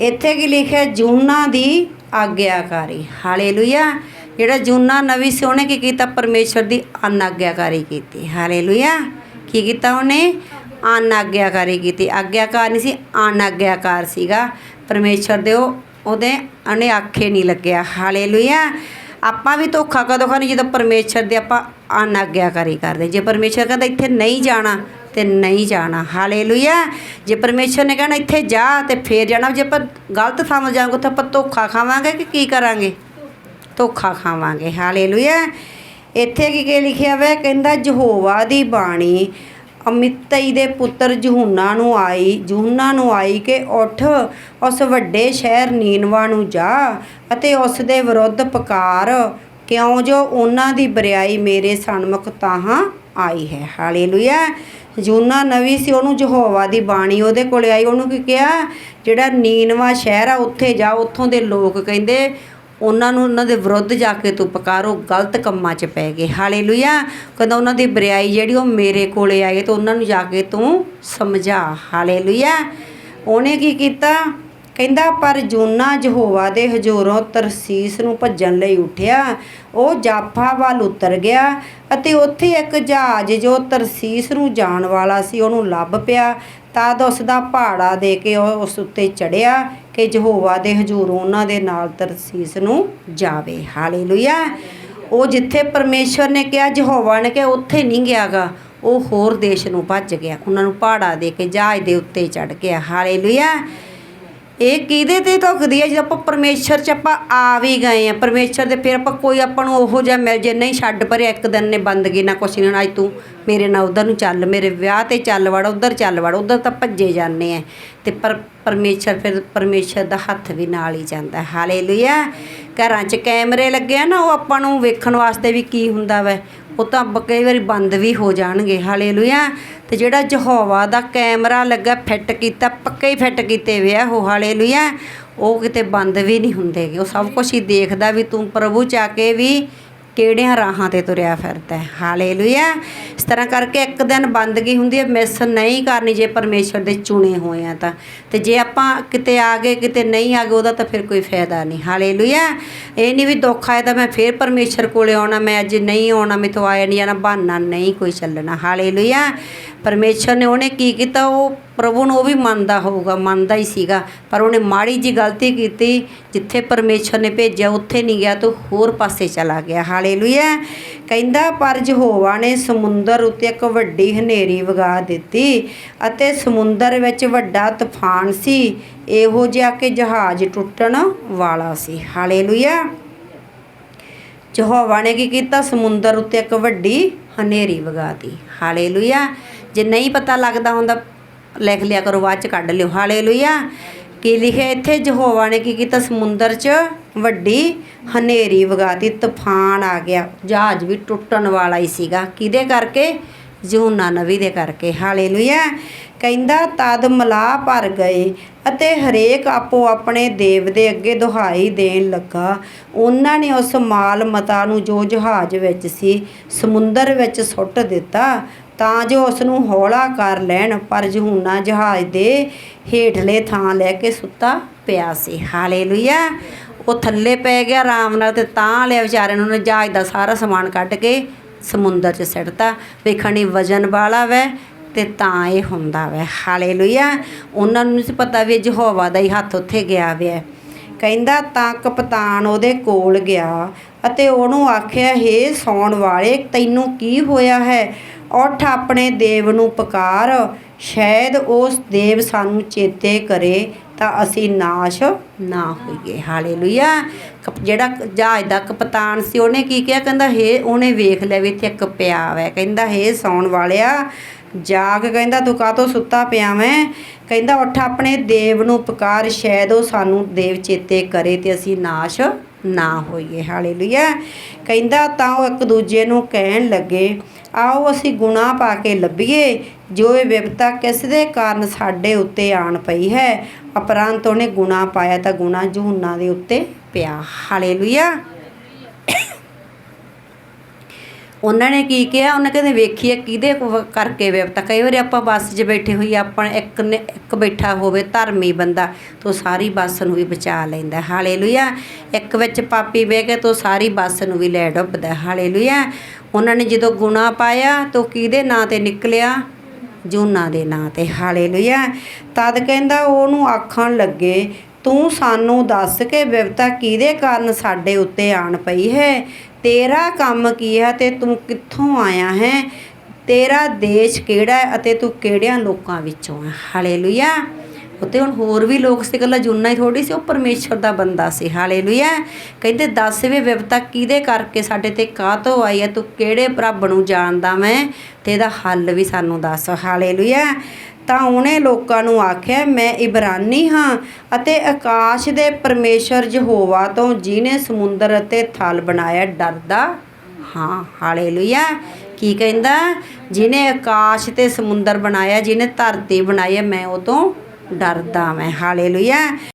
ਇੱਥੇ ਕੀ ਲਿਖਿਆ, ਜੂਨਾ ਦੀ ਆਗਿਆਕਾਰੀ। ਹਾਲੇਲੂਇਆ। ਜਿਹੜਾ ਜੂਨਾ ਨਵੀ ਸੀ ਉਹਨੇ ਕੀ ਕੀਤਾ ਪਰਮੇਸ਼ਰ ਦੀ ਅਨਾਗਿਆਕਾਰੀ ਕੀਤੀ। ਹਾਲੇਲੂਇਆ। ਕੀ ਕੀਤਾ ਉਹਨੇ? ਅਨਾਗਿਆਕਾਰੀ ਕੀਤੀ। ਆਗਿਆਕਾਰ ਨਹੀਂ ਸੀ ਅਨਾਗਿਆਕਾਰ ਸੀਗਾ। ਪਰਮੇਸ਼ਰ ਦੇ ਉਹ ਉਹਦੇ ਅਨੇ ਆਖੇ ਨਹੀਂ ਲੱਗਿਆ। ਹਾਲੇਲੂਇਆ। ਆਪਾਂ ਵੀ ਧੋਖਾ ਕਦੋਂ ਖਾਣੀ ਜਦੋਂ ਪਰਮੇਸ਼ਰ ਦੇ ਆਪਾਂ ਅਨਾਗਿਆਕਾਰੀ ਕਰਦੇ। ਜੇ ਪਰਮੇਸ਼ਰ ਕਹਿੰਦਾ ਇੱਥੇ ਨਹੀਂ ਜਾਣਾ, ਤੇ ਨਹੀਂ ਜਾਣਾ। ਹਾਲੇਲੂਇਆ। ਜੇ ਪਰਮੇਸ਼ਰ ਨੇ ਕਹਿਣਾ ਇੱਥੇ ਜਾ, ਤੇ ਫੇਰ ਜਾਣਾ। ਜੇ ਆਪਾਂ ਗਲਤ ਸਮਝ ਜਾਵਾਂਗੇ, ਤਾਂ ਆਪਾਂ ਧੋਖਾ ਖਾਵਾਂਗੇ ਕਿ ਕੀ ਕਰਾਂਗੇ? ਧੋਖਾ ਖਾਵਾਂਗੇ। ਹਾਲੇਲੂਇਆ। ਇੱਥੇ ਕੀ ਕੀ ਲਿਖਿਆ ਹੋਇਆ ਕਹਿੰਦਾ ਯਹੋਵਾ ਦੀ ਬਾਣੀ ਅਮਿਤਈ ਦੇ ਪੁੱਤਰ ਜਹੂਨਾ ਨੂੰ ਆਈ, ਜਹੂਨਾ ਨੂੰ ਆਈ ਕਿ ਉੱਠ, ਉਸ ਵੱਡੇ ਸ਼ਹਿਰ ਨੀਨਵਾ ਨੂੰ ਜਾ ਅਤੇ ਉਸ ਦੇ ਵਿਰੁੱਧ ਪੁਕਾਰ, ਕਿਉਂ ਜੋ ਉਹਨਾਂ ਦੀ ਬਰਿਆਈ ਮੇਰੇ ਸਨਮੁਖ ਤਾਹਾਂ ਆਈ ਹੈ। ਹਾਲੇਲੂਇਆ। ਜੂਨਾ ਨਵੀ ਸੀ, ਉਹਨੂੰ ਯਹੋਵਾ ਦੀ ਬਾਣੀ ਉਹਦੇ ਕੋਲ ਆਈ। ਉਹਨੂੰ ਕੀ ਕਿਹਾ? ਜਿਹੜਾ ਨੀਨਵਾ ਸ਼ਹਿਰ ਆ, ਉੱਥੇ ਜਾ, ਉੱਥੋਂ ਦੇ ਲੋਕ ਕਹਿੰਦੇ ਉਹਨਾਂ ਨੂੰ ਉਹਨਾਂ ਦੇ ਵਿਰੁੱਧ ਜਾ ਕੇ ਤੂੰ ਪੁਕਾਰੋ, ਗਲਤ ਕੰਮਾਂ 'ਚ ਪੈ ਗਏ। ਹਾਲੇਲੂਇਆ। ਕਹਿੰਦਾ ਉਹਨਾਂ ਦੀ ਬਰਿਆਈ ਜਿਹੜੀ ਉਹ ਮੇਰੇ ਕੋਲੇ ਆਏ ਤੇ ਉਹਨਾਂ ਨੂੰ ਜਾ ਕੇ ਤੂੰ ਸਮਝਾ। ਹਾਲੇਲੂਇਆ। ਉਹਨੇ ਕੀ ਕੀਤਾ? ਕਹਿੰਦਾ, ਪਰ ਜੂਨਾ ਯਹੋਵਾ ਦੇ ਹਜ਼ੂਰੋਂ ਤਰਸੀਸ ਨੂੰ ਭੱਜਣ ਲਈ ਉੱਠਿਆ। ਉਹ ਜਾਫਾ ਵੱਲ ਉਤਰ ਗਿਆ ਅਤੇ ਉੱਥੇ ਇੱਕ ਜਹਾਜ਼ ਜੋ ਤਰਸੀਸ ਨੂੰ ਜਾਣ ਵਾਲਾ ਸੀ, ਉਹਨੂੰ ਲੱਭ ਪਿਆ। ਤਦ ਉਸ ਦਾ ਪਹਾੜਾ ਦੇ ਕੇ ਉਹ ਉਸ ਉੱਤੇ ਚੜਿਆ ਕਿ ਯਹੋਵਾ ਦੇ ਹਜ਼ੂਰ ਉਹਨਾਂ ਦੇ ਨਾਲ ਤਰਸੀਸ ਨੂੰ ਜਾਵੇ। ਹਾਲੇਲੂਇਆ। ਉਹ ਜਿੱਥੇ ਪਰਮੇਸ਼ਵਰ ਨੇ ਕਿਹਾ, ਯਹੋਵਾ ਨੇ ਕਿਹਾ, ਉੱਥੇ ਨਹੀਂ ਗਿਆਗਾ। ਉਹ ਹੋਰ ਦੇਸ਼ ਨੂੰ ਭੱਜ ਗਿਆ। ਉਹਨਾਂ ਨੂੰ ਪਹਾੜਾ ਦੇ ਕੇ ਜਹਾਜ਼ ਦੇ ਉੱਤੇ ਚੜ ਗਿਆ। ਹਾਲੇਲੂਇਆ। ਇਹ ਕਿਹਦੇ ਤੇ ਧੁਖਦੀ ਹੈ ਜਦੋਂ ਆਪਾਂ ਪਰਮੇਸ਼ਰ ਚ ਆਪਾਂ ਆ ਵੀ ਗਏ ਆ, ਪਰਮੇਸ਼ਰ ਦੇ ਫਿਰ ਆਪਾਂ ਕੋਈ ਆਪਾਂ ਨੂੰ ਉਹੋ ਜਿਹਾ ਮਿਲ ਜੇ, ਨਹੀਂ ਛੱਡ ਪਰੇ ਇੱਕ ਦਿਨ ਨੇ ਬੰਦਗੀ ਨਾ ਕੁਛ ਨਹੀਂ ਅੱਜ ਤੂੰ ਮੇਰੇ ਨਾਲ ਉਧਰ ਨੂੰ ਚੱਲ, ਮੇਰੇ ਵਿਆਹ ਤੇ ਚੱਲ ਵੜ, ਉਧਰ ਚੱਲ ਵੜ, ਉਧਰ ਤਾਂ ਭੱਜੇ ਜਾਂਦੇ ਆ। ਤੇ ਪਰ ਪਰਮੇਸ਼ਰ ਫਿਰ ਪਰਮੇਸ਼ਰ ਦਾ ਹੱਥ ਵੀ ਨਾਲ ਹੀ ਜਾਂਦਾ ਹਾਲੇਲੂਇਆ। ਘਰਾਂ 'ਚ ਕੈਮਰੇ ਲੱਗੇ ਆ ਨਾ, ਉਹ ਆਪਾਂ ਨੂੰ ਵੇਖਣ ਵਾਸਤੇ ਵੀ ਕੀ ਹੁੰਦਾ ਵੈ। ਉਹ ਤਾਂ ਬ- ਕਈ ਵਾਰੀ ਬੰਦ ਵੀ ਹੋ ਜਾਣਗੇ, ਹਾਲੇਲੂਇਆ ਤੇ ਜਿਹੜਾ ਯਹੋਵਾ ਦਾ ਕੈਮਰਾ ਲੱਗਾ, ਫਿੱਟ ਕੀਤਾ, ਪੱਕੇ ਹੀ ਫਿੱਟ ਕੀਤੇ ਵੇ ਆ ਉਹ, ਹਾਲੇਲੂਇਆ ਉਹ ਕਿਤੇ ਬੰਦ ਵੀ ਨਹੀਂ ਹੁੰਦੇ ਗੇ। ਉਹ ਸਭ ਕੁਝ ਹੀ ਦੇਖਦਾ ਵੀ ਤੂੰ ਪ੍ਰਭੂ ਚ ਕੇ ਵੀ ਕਿਹੜਿਆਂ ਰਾਹਾਂ ਤੇ ਤੁਰਿਆ ਫਿਰਦਾ ਹੈ? ਹਾਲੇਲੂਇਆ। ਇਸ ਤਰ੍ਹਾਂ ਕਰਕੇ ਇੱਕ ਦਿਨ ਬੰਦਗੀ ਹੁੰਦੀ ਹੈ, ਮਿਸ ਨਹੀਂ ਕਰਨੀ ਜੇ ਪਰਮੇਸ਼ਰ ਦੇ ਚੁਣੇ ਹੋਏ ਆ ਤਾਂ। ਤੇ ਜੇ ਆਪਾਂ ਕਿਤੇ ਆ ਗਏ, ਕਿਤੇ ਨਹੀਂ ਆ ਗਏ, ਉਹਦਾ ਤਾਂ ਫਿਰ ਕੋਈ ਫਾਇਦਾ ਨਹੀਂ। ਹਾਲੇਲੂਇਆ। ਇਹ ਨਹੀਂ ਵੀ ਦੁੱਖ ਆਇਆ ਤਾਂ ਮੈਂ ਫਿਰ ਪਰਮੇਸ਼ਰ ਕੋਲੇ ਆਉਣਾ, ਮੈਂ ਅੱਜ ਨਹੀਂ ਆਉਣਾ, ਮੈਥੋਂ ਆਇਆ ਨਹੀਂ ਜਾਣਾ, ਬਹਾਨਾ ਨਹੀਂ ਕੋਈ ਚੱਲਣਾ। ਹਾਲੇਲੂਇਆ। ਪਰਮੇਸ਼ਰ ਨੇ ਉਹਨੇ ਕੀ ਕੀਤਾ? ਉਹ ਪ੍ਰਭੂ ਨੂੰ ਉਹ ਵੀ ਮੰਨਦਾ ਹੋਊਗਾ, ਮੰਨਦਾ ਹੀ ਸੀਗਾ, ਪਰ ਉਹਨੇ ਮਾੜੀ ਜੀ ਗਲਤੀ ਕੀਤੀ, ਜਿੱਥੇ ਪਰਮੇਸ਼ਰ ਨੇ ਭੇਜਿਆ, ਉੱਥੇ ਨਹੀਂ ਗਿਆ, ਤਾਂ ਹੋਰ ਪਾਸੇ ਚਲਾ ਗਿਆ। ਹਾਲੇ ਹਾਲੇਲੂਇਆ। ਕਹਿੰਦਾ, ਪਰ ਯਹੋਵਾ ਨੇ ਸਮੁੰਦਰ ਉੱਤੇ ਇੱਕ ਵੱਡੀ ਹਨੇਰੀ ਵਗਾ ਦਿੱਤੀ ਅਤੇ ਸਮੁੰਦਰ ਵਿੱਚ ਵੱਡਾ ਤੂਫਾਨ ਸੀ। ਇਹੋ ਜਿਹਾ ਕਿ ਜਹਾਜ਼ ਟੁੱਟਣ ਵਾਲਾ ਸੀ। ਹਾਲੇਲੂਇਆ। ਯਹੋਵਾ ਨੇ ਕੀ ਕੀਤਾ? ਸਮੁੰਦਰ ਉੱਤੇ ਇੱਕ ਵੱਡੀ ਹਨੇਰੀ ਵਗਾਤੀ ਹਾਲੇਲੂਇਆ। ਜੇ ਨਹੀਂ ਪਤਾ ਲੱਗਦਾ ਹੁੰਦਾ, ਲਿਖ ਲਿਆ ਕਰੋ, ਬਾਅਦ ਚ ਕੱਢ ਲਿਓ। ਹਾਲੇਲੂਇਆ। ਕੀ ਲਿਖਿਆ ਇੱਥੇ? ਯਹੋਵਾ ਨੇ ਕੀ ਕੀਤਾ? ਸਮੁੰਦਰ 'ਚ ਵੱਡੀ ਹਨੇਰੀ ਵਗਾਤੀ ਤੂਫਾਨ ਆ ਗਿਆ। ਜਹਾਜ਼ ਵੀ ਟੁੱਟਣ ਵਾਲਾ ਹੀ ਸੀਗਾ। ਕਿਹਦੇ ਕਰਕੇ? ਯੂਨਾ ਨਵੀ ਦੇ ਕਰਕੇ। ਹਾਲੇਲੂਇਆ। ਕਹਿੰਦਾ, ਤਦ ਮਲਾਹ ਭਰ ਗਏ ਅਤੇ ਹਰੇਕ ਆਪੋ ਆਪਣੇ ਦੇਵ ਦੇ ਅੱਗੇ ਦੁਹਾਈ ਦੇਣ ਲੱਗਾ। ਉਹਨਾਂ ਨੇ ਉਸ ਮਾਲ ਮਤਾ ਨੂੰ ਜੋ ਜਹਾਜ਼ ਵਿੱਚ ਸੀ, ਸਮੁੰਦਰ ਵਿੱਚ ਸੁੱਟ ਦਿੱਤਾ ਤਾਂ ਜੋ ਉਸ ਨੂੰ ਹੌਲਾ ਕਰ ਲੈਣ, ਪਰ ਯਹੂਨਾ ਜਹਾਜ਼ ਦੇ ਹੇਠਲੇ ਥਾਂ ਲੈ ਕੇ ਸੁੱਤਾ ਪਿਆ ਸੀ। ਹਾਲੇਲੂਇਆ। ਉਹ ਥੱਲੇ ਪੈ ਗਿਆ ਆਰਾਮ ਨਾਲ ਤੇ ਤਾਂ ਲਿਆ ਵਿਚਾਰੇ ਨੂੰ ਉਹਨੇ ਜਹਾਜ਼ ਦਾ ਸਾਰਾ ਸਮਾਨ ਕੱਢ ਕੇ ਸਮੁੰਦਰ 'ਚ ਸਿੱਟਤਾ। ਵੇਖਣੀ ਵਜਨ ਵਾਲਾ ਵੈ ਤੇ ਤਾਂ ਇਹ ਹੁੰਦਾ ਵੈ। ਹਾਲੇਲੂਇਆ। ਉਹਨਾਂ ਨੂੰ ਸੀ ਪਤਾ ਵੀ ਯਹੋਵਾ ਦਾ ਹੀ ਹੱਥ ਉੱਥੇ ਗਿਆ ਵਿਆ ਕਹਿੰਦਾ, ਤਾਂ ਕਪਤਾਨ ਉਹਦੇ ਕੋਲ ਗਿਆ ਅਤੇ ਉਹਨੂੰ ਆਖਿਆ, ਹੇ ਸੌਣ ਵਾਲੇ, ਤੈਨੂੰ ਕੀ ਹੋਇਆ ਹੈ? ਉੱਠ ਆਪਣੇ ਦੇਵ ਨੂੰ ਪੁਕਾਰ, ਸ਼ਾਇਦ ਉਸ ਦੇਵ ਸਾਨੂੰ ਚੇਤੇ ਕਰੇ ਤਾਂ ਅਸੀਂ ਨਾਸ਼ ਨਾ ਹੋਈਏ। ਹਾਲੇਲੂਇਆ। ਕਪ- ਜਿਹੜਾ ਜਹਾਜ਼ ਦਾ ਕਪਤਾਨ ਸੀ, ਉਹਨੇ ਕੀ ਕਿਹਾ? ਕਹਿੰਦਾ, ਹੇ, ਉਹਨੇ ਵੇਖ ਲਿਆ ਵੀ ਇੱਥੇ ਇੱਕ ਪਿਆ ਵੈ ਕਹਿੰਦਾ, ਹੇ, ਸੌਣ ਵਾਲਿਆ, ਜਾਗ। ਕਹਿੰਦਾ, ਤੂੰ ਕਾਹਤੋਂ ਸੁੱਤਾ ਪਿਆ ਮੈਂ ਕਹਿੰਦਾ, ਉੱਠ ਆਪਣੇ ਦੇਵ ਨੂੰ ਪੁਕਾਰ, ਸ਼ਾਇਦ ਉਹ ਸਾਨੂੰ ਦੇਵ ਚੇਤੇ ਕਰੇ ਤੇ ਅਸੀਂ ਨਾਸ਼ ਨਾ ਹੋਈਏ। ਹਾਲੇਲੂਇਆ। ਕਹਿੰਦਾ, ਤਾਂ ਉਹ ਇੱਕ ਦੂਜੇ ਨੂੰ ਕਹਿਣ ਲੱਗੇ ਆਓ ਅਸੀਂ ਗੁਨਾਹ ਪਾ ਕੇ ਲੱਭੀਏ, ਜੋ ਇਹ ਵਿਪਤਾ ਕਿਸ ਦੇ ਕਾਰਨ ਸਾਡੇ ਉੱਤੇ ਆਣ ਪਈ ਹੈ? ਅਪਰੰਤ ਉਹਨੇ ਗੁਨਾਹ ਪਾਇਆ ਤਾਂ ਗੁਨਾਹ ਜਹੂਨਾ ਦੇ ਉੱਤੇ ਪਿਆ। ਹਾਲੇਲੂਇਆ ਉਹਨਾਂ ਨੇ ਕੀ ਕਿਹਾ? ਉਹਨਾਂ ਕਹਿੰਦੇ ਵੇਖੀਏ ਕਿਹਦੇ ਕੋ- ਕਰਕੇ ਵਿਪਤਾ ਕਈ ਵਾਰੀ ਆਪਾਂ ਬੱਸ 'ਚ ਬੈਠੇ ਹੋਈ ਆਪਾਂ ਇੱਕ ਨੇ, ਇੱਕ ਬੈਠਾ ਹੋਵੇ ਧਰਮੀ ਬੰਦਾ, ਤੋ ਸਾਰੀ ਬੱਸ ਨੂੰ ਵੀ ਬਚਾ ਲੈਂਦਾ। ਹਾਲੇਲੂਇਆ। ਇੱਕ ਵਿੱਚ ਪਾਪੀ ਬਹਿ ਕੇ ਤੋ ਸਾਰੀ ਬੱਸ ਨੂੰ ਵੀ ਲੈ ਡੁੱਬਦਾ। ਹਾਲੇਲੂਇਆ। ਉਹਨਾਂ ਨੇ ਜਦੋਂ ਗੁਨਾਹ ਪਾਇਆ, ਤੋ ਕਿਹਦੇ ਨਾਂ ਤੇ ਨਿਕਲਿਆ? ਜੂਨਾ ਦੇ ਨਾਂ ਤੇ। ਹਾਲੇਲੂਇਆ। ਤਦ ਕਹਿੰਦਾ, ਉਹਨੂੰ ਆਖਣ ਲੱਗੇ, ਤੂੰ ਸਾਨੂੰ ਦੱਸ ਕੇ ਵਿਵਤਾ ਕਿਹਦੇ ਕਾਰਨ ਸਾਡੇ ਉੱਤੇ ਆਣ ਪਈ ਹੈ? ਤੇਰਾ ਕੰਮ ਕੀ ਹੈ ਤੇ ਤੂੰ ਕਿੱਥੋਂ ਆਇਆ ਹੈ? ਤੇਰਾ ਦੇਸ਼ ਕਿਹੜਾ ਹੈ ਅਤੇ ਤੂੰ ਕਿਹੜਿਆਂ ਲੋਕਾਂ ਵਿੱਚੋਂ ਹੈ? ਹਾਲੇਲੂਇਆ ਉੱਤੇ ਹੁਣ ਹੋਰ ਵੀ ਲੋਕ ਸੀ, ਇਕੱਲਾ ਜੁਨਾ ਹੀ ਥੋੜੀ ਸੀ, ਉਹ ਪਰਮੇਸ਼ਰ ਦਾ ਬੰਦਾ ਸੀ। ਹਾਲੇਲੂਇਆ। ਕਹਿੰਦੇ ਦੱਸ ਵੇ ਵਿਵਤਾ ਕਿਹਦੇ ਕਰਕੇ ਸਾਡੇ ਤੇ ਕਾਹਤੋਂ ਆਈ ਹੈ? ਤੂੰ ਕਿਹੜੇ ਰੱਬ ਨੂੰ ਜਾਣਦਾ ਮੈਂ? ਤੇ ਇਹਦਾ ਹੱਲ ਵੀ ਸਾਨੂੰ ਦੱਸ। ਹਾਲੇਲੂਇਆ। ਤਾਂ ਉਹਨੇ ਲੋਕਾਂ ਨੂੰ ਆਖਿਆ, ਮੈਂ ਇਬਰਾਨੀ ਹਾਂ ਅਤੇ ਆਕਾਸ਼ ਦੇ ਪਰਮੇਸ਼ਰ ਯਹੋਵਾ ਤੋਂ ਜਿਨੇ ਸਮੁੰਦਰ ਅਤੇ ਥਲ ਬਣਾਇਆ, ਡਰਦਾ ਹਾਂ। ਹਾਲੇਲੂਇਆ। ਕੀ ਕਹਿੰਦਾ? ਜਿਨੇ ਆਕਾਸ਼ ਤੇ ਸਮੁੰਦਰ ਬਣਾਇਆ ਜਿਨੇ ਧਰਤੀ ਬਣਾਈ ਹੈ, ਮੈਂ ਉਹ ਤੋਂ ਡਰਦਾ ਮੈਂ ਹਾਲੇਲੂਇਆ।